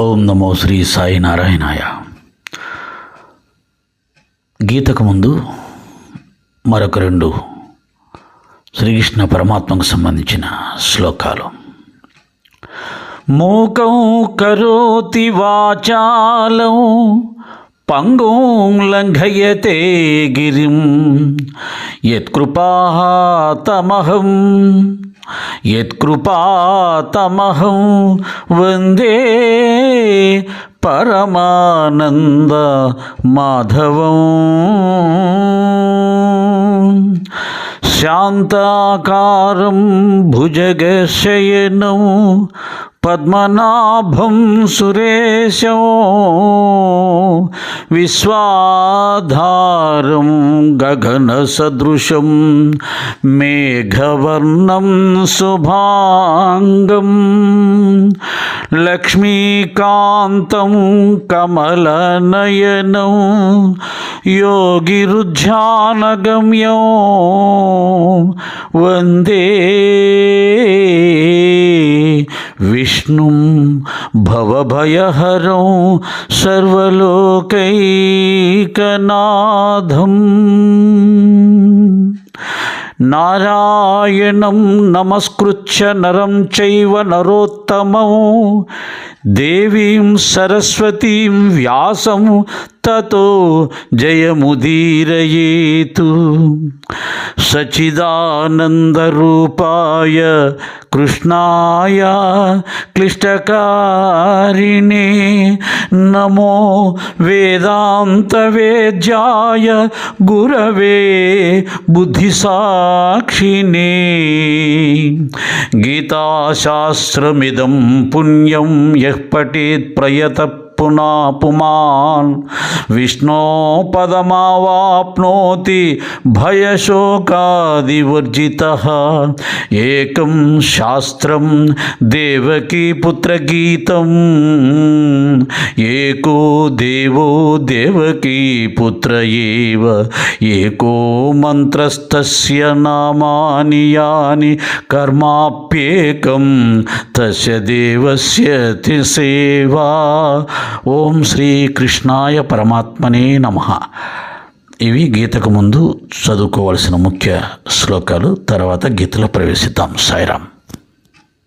ఓం నమో శ్రీ సాయి నారాయణాయ. గీతకు ముందు మరొక రెండు శ్రీకృష్ణ పరమాత్మకు సంబంధించిన శ్లోకాలు. మూకం కరోతి వాచాలం పంగుం లంఘయతే గిరిం యత్కృపాతమహం యత్కృపాతమహం వందే పరమానంద మాధవం. శాంతాకారం భుజగశయనం पद्मनाभं विश्वाधार विश्वाधारं गगनसदृशं शुभांगम लक्ष्मीका लक्ष्मीकान्तं कमलनयनौ योगिरुध्यानगम्यो वंदे విష్ణుం భవభయహరం సర్వలోకైకనాథం. నారాయణం నమస్కృత్య నరం చైవ నరోత్తమం. దేవీం సరస్వతీం వ్యాసం తతో జయముదీరయేతు. సచిదానందరూపాయ కృష్ణాయ క్లిష్టకారిణే నమో వేదాంతవేద్యాయ గురవే బుద్ధిసాక్షిణే గీతాశాస్త్రమిదం పుణ్యం యః పఠేత్ ప్రయత పునా పుమాన్. విష్ణో పదమావాప్నోతి భయశోకాదివర్జిత ఏకం శాస్త్రం దేవకీ పుత్రగీతం. ఏకో దేవో దేవకీ పుత్ర ఏవ. ఏకో మంత్రస్తస్య నామాని యాని కర్మాప్యేకం. తస్య దేవస్య సేవా. ఓం శ్రీకృష్ణాయ పరమాత్మనే నమ. ఇవి గీతకు ముందు చదువుకోవాల్సిన ముఖ్య శ్లోకాలు తర్వాత గీతలో ప్రవేశిద్దాం. సాయిరామ్.